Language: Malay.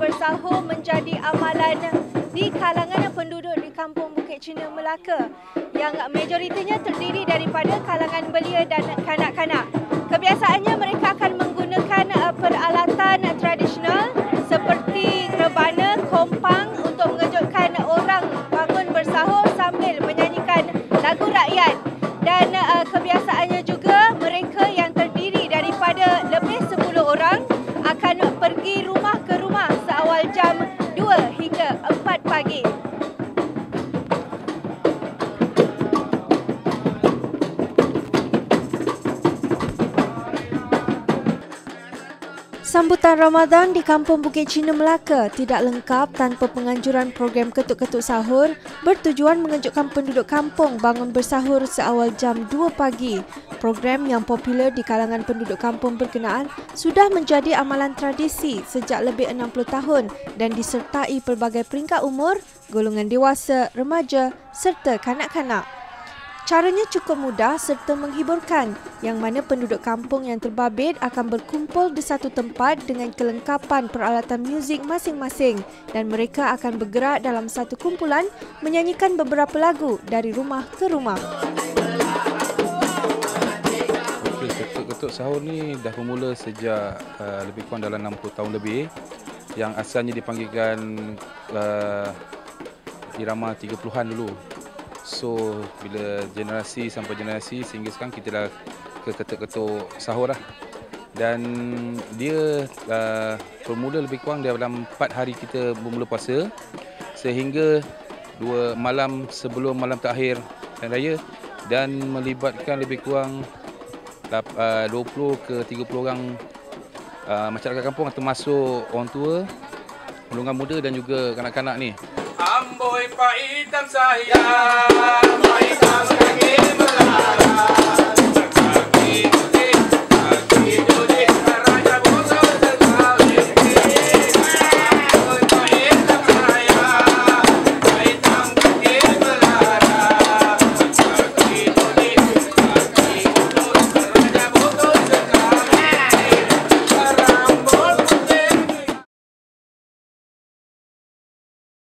bersahur menjadi amalan di kalangan penduduk di kampung Bukit Cina Melaka yang majoritinya terdiri daripada kalangan belia dan kanak-kanak. Kebiasaannya mereka akan Sambutan Ramadan di Kampung Bukit Cina Melaka tidak lengkap tanpa penganjuran program ketuk-ketuk sahur bertujuan mengejutkan penduduk kampung bangun bersahur seawal jam 2 pagi. Program yang popular di kalangan penduduk kampung berkenaan sudah menjadi amalan tradisi sejak lebih 60 tahun dan disertai pelbagai peringkat umur, golongan dewasa, remaja serta kanak-kanak. Caranya cukup mudah serta menghiburkan yang mana penduduk kampung yang terbabit akan berkumpul di satu tempat dengan kelengkapan peralatan muzik masing-masing dan mereka akan bergerak dalam satu kumpulan menyanyikan beberapa lagu dari rumah ke rumah. Ketuk-ketuk sahur ni dah bermula sejak uh, lebih kurang dalam 60 tahun lebih yang asalnya dipanggilkan uh, irama 30-an dulu So bila generasi sampai generasi sehingga sekarang kita dah ke ketuk-ketuk sahur lah. Dan dia uh, bermula lebih kurang dalam 4 hari kita bermula puasa sehingga dua malam sebelum malam terakhir hari raya dan melibatkan lebih kurang uh, 20 ke 30 orang uh, masyarakat kampung termasuk orang tua, golongan muda dan juga kanak-kanak ni. boy fight them say yeah.